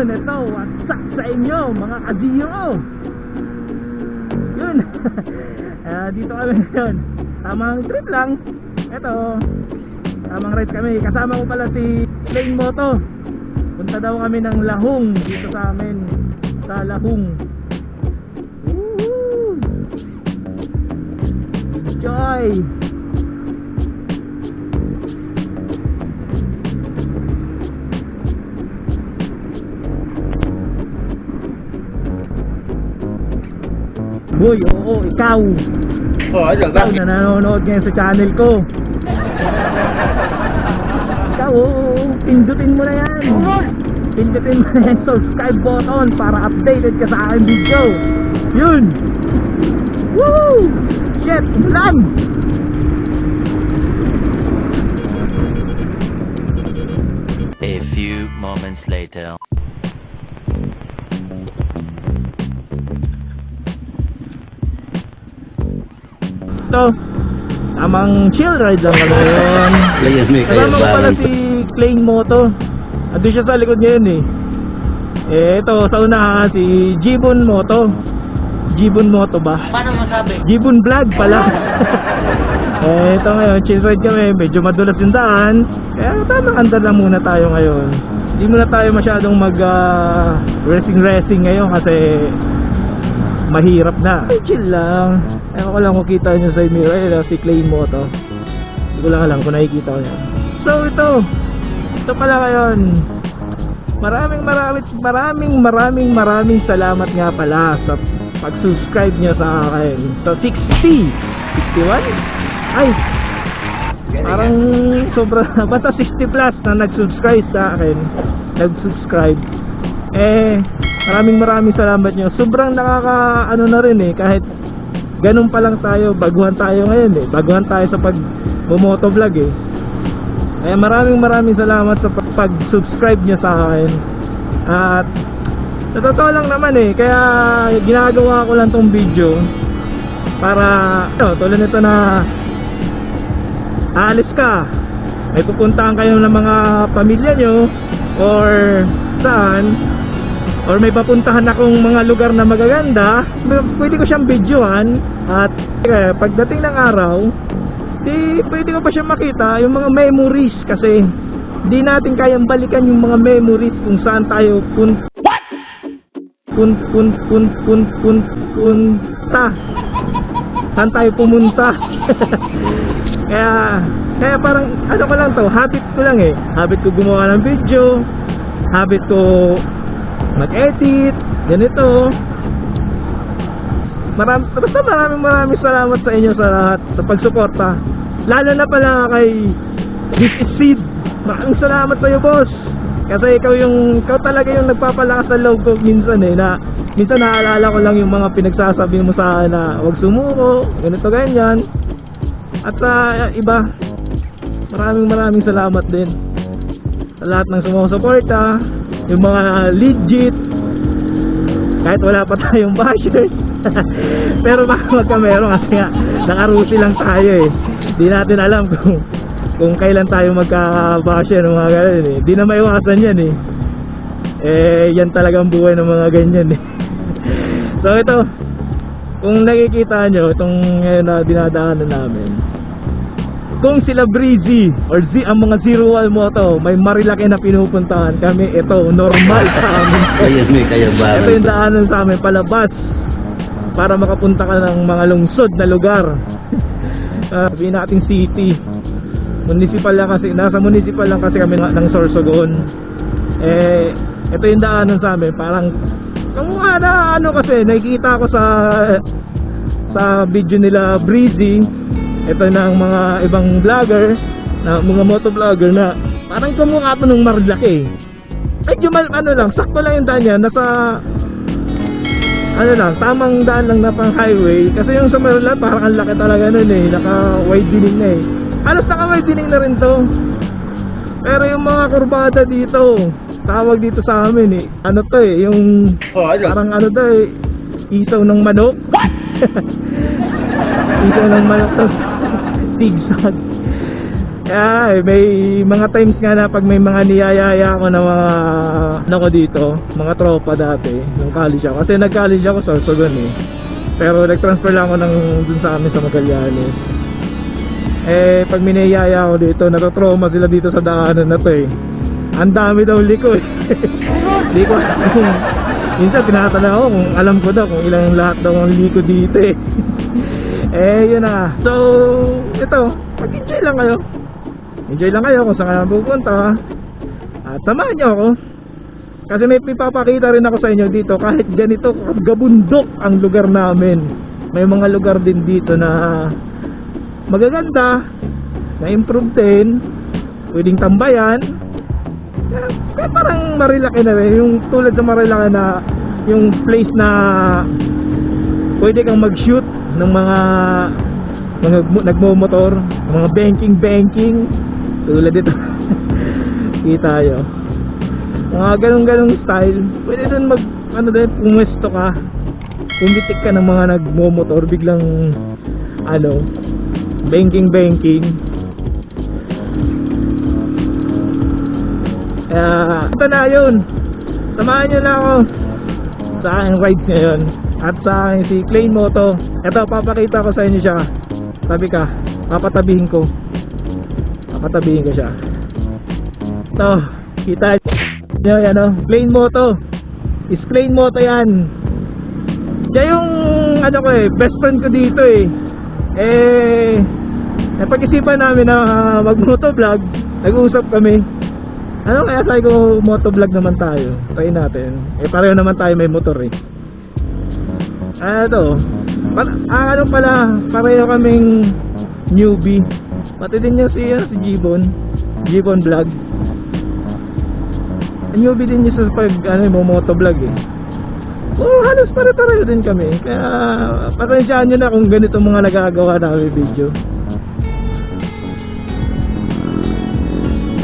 Yun, ito, what's up sa inyo, mga ka-zero? Yun, Ah, dito kami ngayon. Tamang trip lang. Ito, tamang ride kami. Kasama ko pala si Plain Moto. Punta daw kami ng Lahong dito sa amin. Sa Lahong. Woohoo! Enjoy! Hoy, oo, ikaw. Oh, ano Ikaw na nanonood ngayon sa channel ko. Ikaw, oo, pindutin mo na yan. Pindutin mo na yung subscribe button para updated ka sa aking video. Yun! Woo! Shit, umulan! A few moments later. Ito, tamang chill ride lang kami ngayon. Kasama ko pala si Claying Moto. Ando siya sa likod ngayon eh. Eh, ito, sa una si Jibon Moto. Jibon Moto ba? Paano masabi? Jibon Vlog pala. eh, ito ngayon, chill ride kami. Medyo madulas yung daan. Kaya tamang andar lang muna tayo ngayon. Hindi muna tayo masyadong mag ah, racing racing ngayon kasi mahirap na. Chill lang. Ewan ko lang kung kita nyo sa mirror. Ayun, si Clay Moto. Hindi ko lang alam kung nakikita ko yan. So, ito. Ito pala ngayon. Maraming maraming maraming maraming maraming salamat nga pala sa pag-subscribe nyo sa akin. So, 60! 61? Ay, parang sobra basta 60 plus na nag-subscribe sa akin nag-subscribe eh maraming maraming salamat nyo. Sobrang nakaka ano na rin eh kahit ganun pa lang tayo baguhan tayo ngayon eh. Baguhan tayo sa pag motovlog eh. Eh maraming maraming salamat sa pag- pag-subscribe nyo sa akin. At sa totoo lang naman eh kaya ginagawa ko lang tong video para ito, tulad nito na aalis ka. May pupuntahan kayo ng mga pamilya nyo or saan or may papuntahan akong mga lugar na magaganda pwede ko siyang videohan. At eh, pagdating ng araw di pwede ko pa siya makita yung mga memories kasi di natin kayang balikan yung mga memories kung saan tayo pun pun pun pun pun pun punta. Saan tayo pumunta? Kaya kaya parang ano ko lang to habit ko lang eh. Habit ko gumawa ng video habit ko mag-edit ganito. Maram, basta maraming maraming salamat sa inyo sa lahat sa pagsuporta. Lalo na pala kay This is Sid maraming salamat sa iyo boss. Kasi ikaw yung ikaw talaga yung nagpapalakas sa loob ko minsan eh na minsan naalala ko lang yung mga pinagsasabi mo sa akin na huwag sumuko ganito ganyan. At sa iba. Maraming maraming salamat din sa lahat ng sumusuporta yung mga legit kahit wala pa tayong budget. Pero baka magka meron kasi nga nakarusi lang tayo eh. Di natin alam kung kung kailan tayo magka-basher ng mga ganun eh. Di na maiwasan yan eh. Eh yan talagang buhay ng mga ganyan eh. So ito kung nakikita nyo itong ngayon na dinadaanan namin kung sila Breezy or Z ang mga Zero Wall Moto may marilaki na pinupuntahan kami. Ito normal sa amin. Ayun, may kayabangan. ito yung daanan sa amin palabas. Para makapunta ka ng mga lungsod na lugar. Uh, sabihin natin city. Municipal lang kasi nasa municipal lang kasi kami ng Sorsogon. Eh ito yung daanan sa amin. Parang kamukha na ano kasi nakikita ko sa sa video nila Breezy ito ng mga ibang vlogger na mga motovlogger na parang kamukha to ng Marilaki medyo mal, ano lang sakto lang yung daan niya nasa ano lang tamang daan lang na pang highway kasi yung sa Marilaki parang ang laki talaga nun eh naka widening na eh halos naka widening na rin to pero yung mga kurbada dito tawag dito sa amin eh ano to eh yung Oh, ano? Parang ano daw eh, isaw ng manok. isaw ng manok to. Tigzag. Kaya eh, may mga times nga na pag may mga niyayaya ako na mga ano ko dito, mga tropa dati, nung college ako. Kasi nag-college ako sa Sorsogon eh. Pero nag-transfer lang ako ng dun sa amin sa Magallanes. Eh, pag miniyaya ako dito, natotrauma sila dito sa daanan na to eh. Ang dami daw liko eh. Di ko alam Minsan tinatanong ako kung alam ko daw kung ilang lahat daw ang liko dito eh. eh, yun na. So, ito, mag-enjoy lang kayo. Enjoy lang kayo kung saan kayo pupunta. At samahan niyo ako. Kasi may ipapakita rin ako sa inyo dito kahit ganito gabundok ang lugar namin. May mga lugar din dito na magaganda, na-improve din, pwedeng tambayan. Kaya parang Marilaki na rin, yung tulad sa Marilaki na yung place na pwede kang mag-shoot ng mga mga mo- nagmo-motor, mga banking banking tulad dito. Kita tayo. Mga ganong-ganong style. Pwede dun mag ano din, pumwesto ka. Pumitik ka ng mga nagmo-motor biglang ano, banking banking. Kaya, ito na yun. Samahan nyo na ako sa aking rides ngayon. At sa aking si Clay Moto. Ito, papakita ko sa inyo siya. Tabi ka. Papatabihin ko. Papatabihin ko siya. Ito, kita nyo yan o. Plain Moto. Is Plain Moto yan. Siya yung ano ko eh, best friend ko dito eh. Eh, napag-isipan namin na uh, mag-motovlog. Nag-uusap kami. Ano kaya sabi ko motovlog naman tayo. Try natin. Eh pareho naman tayo may motor eh. Ah, ito. Pa- ah, ano pala, pareho kaming newbie. Pati din yung si, ano, si Gibon. Gibon vlog. Newbie din niya sa pag ano, mo motovlog eh. Oo, halos pare-pareho din kami. Kaya, patensyaan nyo na kung ganito mga nagagawa namin video.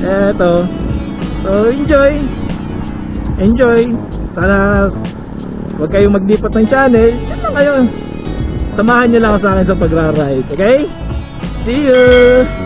Eto. So, enjoy. Enjoy. Sana huwag kayong maglipat ng channel. Yan lang kayo. Samahan nyo lang ako sa akin sa pagra-ride. Okay? See you!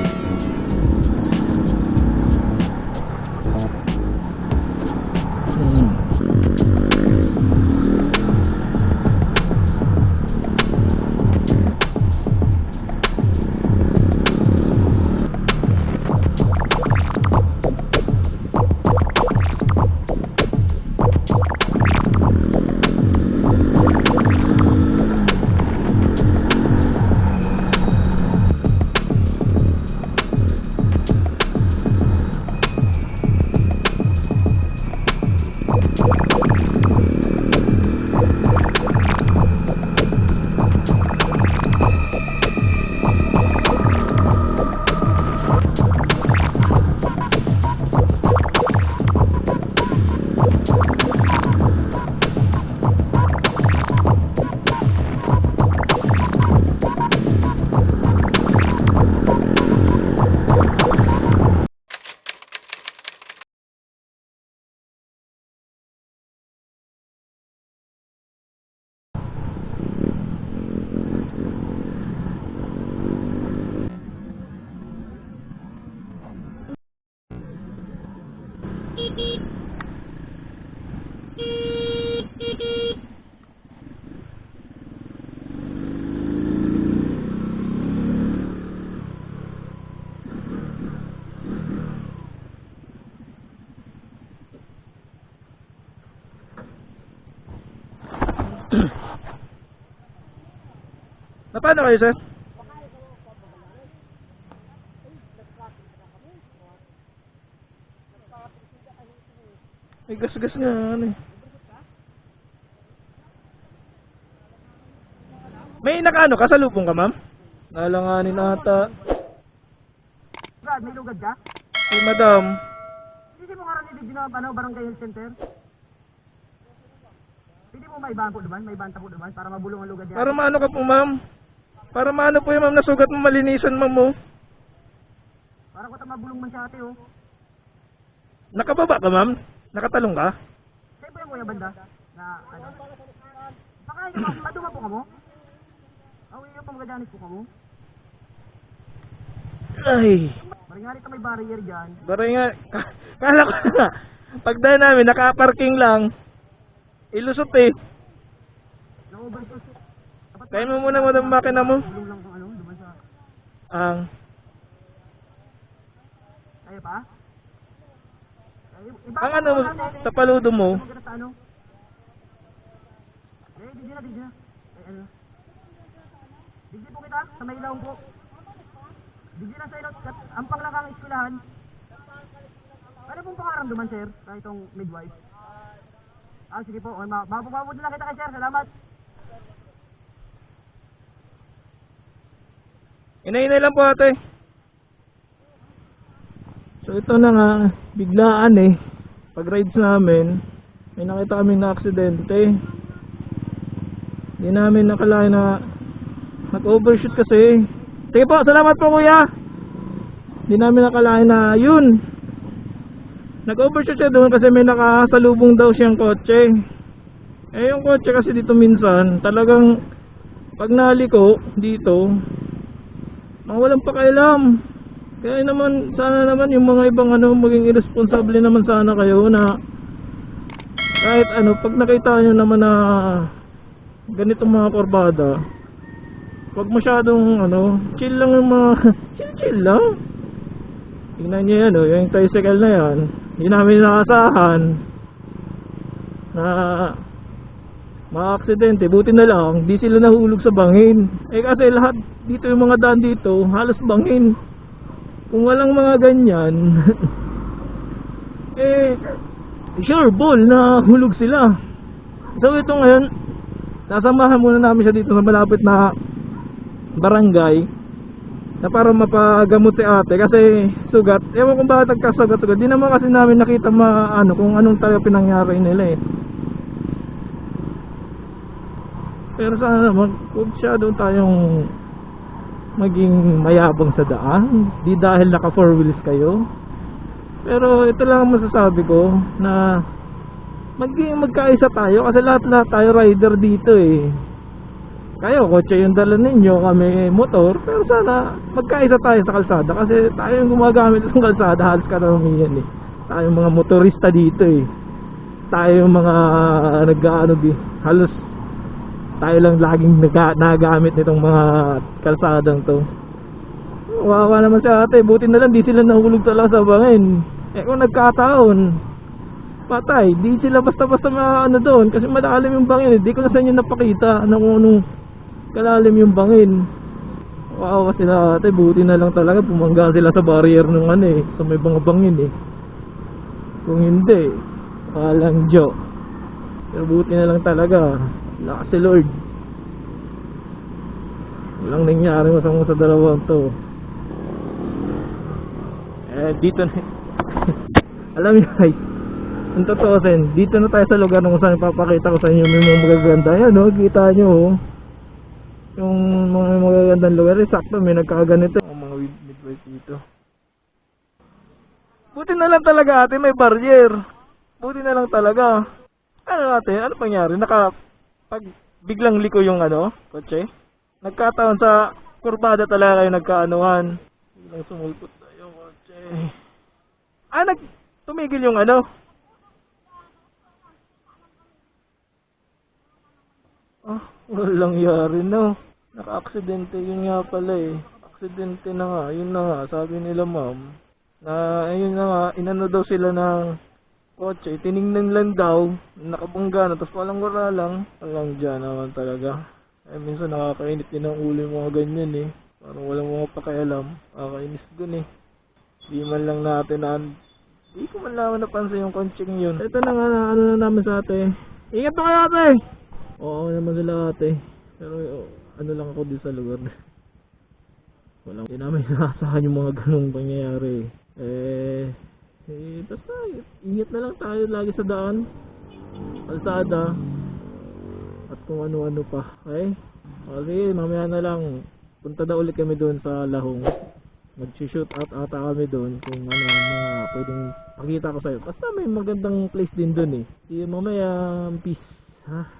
Na paano kayo, sir? May gas-gas nga, ano eh. May nakaano ka? Salubong ka, ma'am? Nalanganin ata. Brad, may lugad ka? Si madam. Hindi mo rin hindi ginawa ano, barangay health center? Hindi mo may bangko doon, may banta po doon para mabulong ang lugad niya. Para maano ka po, ma'am? Para maano po yung ma'am nasugat mo malinisan, ma'am mo? Para ko ta mabulong man siya ate oh. Nakababa ka, ma'am? Nakatalong ka? Sa'yo ba yung banda? Na ano? Baka hindi mo, maduma po ka mo? Awi yung pamagadanit po ka mo? Ay, Maringali ka may barrier dyan. nga. Kala ko nga. Pagdaan namin, nakaparking lang. Ilusot eh. Na-overshoot. Kaya mo muna mo ng makina mo. Ano. Ang, Kaya pa? Ang ano, sa paludo mo? Eh, digyan na, digyan na. Ay, ano? Digyan po kita, sa may ilaw po. Digyan na sa ilaw, ampang lang kang eskwelahan. Ano pong pakaramdaman, sir, sa itong midwife? Ah, sige po, ma mapapabot na lang kita kay sir, salamat. Inay-inay lang po ate. So ito na nga, biglaan eh. Pag rides namin, may nakita kami na aksidente. Hindi namin nakalain na nag-overshoot kasi. Sige po, salamat po kuya. Hindi namin nakalain na yun. Nag-overshoot siya doon kasi may nakasalubong daw siyang kotse. Eh yung kotse kasi dito minsan, talagang pag naliko dito, mga walang pakialam. Kaya naman, sana naman yung mga ibang ano, maging irresponsible naman sana kayo na kahit ano, pag nakita nyo naman na ganitong mga korbada, wag masyadong ano, chill lang yung mga, chill chill lang. Tingnan nyo yan, oh, yung tricycle na yan, hindi namin nakasahan na mga-aksidente, buti na lang, di sila nahulog sa bangin. Eh kasi lahat dito yung mga daan dito, halos bangin. Kung walang mga ganyan, eh, sure ball na hulog sila. So ito ngayon, sasamahan muna namin siya dito sa malapit na barangay na para mapagamot si ate kasi sugat. Ewan kung bakit nagkasugat-sugat. Di naman kasi namin nakita ma, ano, kung anong talaga pinangyari nila eh. Pero sana naman, huwag doon tayong maging mayabang sa daan. Di dahil naka four wheels kayo. Pero ito lang ang masasabi ko na maging magkaisa tayo kasi lahat-lahat tayo rider dito eh. Kayo, kotse yung dala ninyo, kami motor, pero sana magkaisa tayo sa kalsada kasi tayo yung gumagamit ng kalsada, halos karamihan eh. Tayo yung mga motorista dito eh. Tayo yung mga nag-ano halos tayo lang laging naga, nagamit nitong mga kalsadang to. Wawa naman si ate, buti na lang di sila nahulog talaga sa bangin. Eh kung nagkataon, patay, di sila basta-basta ano doon kasi malalim yung bangin. Di ko na sa inyo napakita na kung anong kalalim yung bangin. Wawa sila ate, buti na lang talaga pumangga sila sa barrier ng ano eh, sa may mga bangin eh. Kung hindi, walang joke. Pero buti na lang talaga. Lakas si Lord. Walang nangyari masama sa dalawang to. Eh, dito na. Alam niyo guys, ang totoo sin, dito na tayo sa lugar kung saan ipapakita ko sa inyo may mga magaganda. Yan oh, kita nyo oh. Yung mga magagandang lugar, eh, sakto may nagkakaganito. Ang mga mid- midwife dito. Buti na lang talaga ate, may barrier. Buti na lang talaga. Ano ate, ano pangyari? Naka, pag biglang liko yung ano, kotse, nagkataon sa kurbada talaga kayo nagkaanuhan. Biglang sumulpot na yung kotse. Ah, nag, tumigil yung ano? Ah, walang yari no. Naka-aksidente yun nga pala eh. Aksidente na nga, yun na nga, sabi nila ma'am. Na, ayun na nga, inano daw sila ng kotse, tiningnan lang daw, nakabungga na, tapos walang wala lang, walang dyan naman talaga. Eh, minsan nakakainit din ang ulo yung mga ganyan eh. Parang walang mga pakialam, nakakainis dun eh. Di man lang natin na, di ko man lang napansin yung konching yun. Ito na nga, ano na namin sa ate. Ingat pa kayo ate! Oo naman sila ate. Pero oh, ano lang ako din sa lugar. Walang, hindi namin nakasahan yung mga ganong pangyayari. Eh, eh, basta, ingat na lang tayo lagi sa daan. Kalsada. At kung ano-ano pa. Okay? Okay, mamaya na lang. Punta na ulit kami doon sa Lahong. Mag-shoot out ata kami doon kung ano ang mga pwedeng pakita ko sa'yo. Basta may magandang place din doon eh. Sige, mamaya, peace. Ha?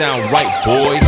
Sound right, boys.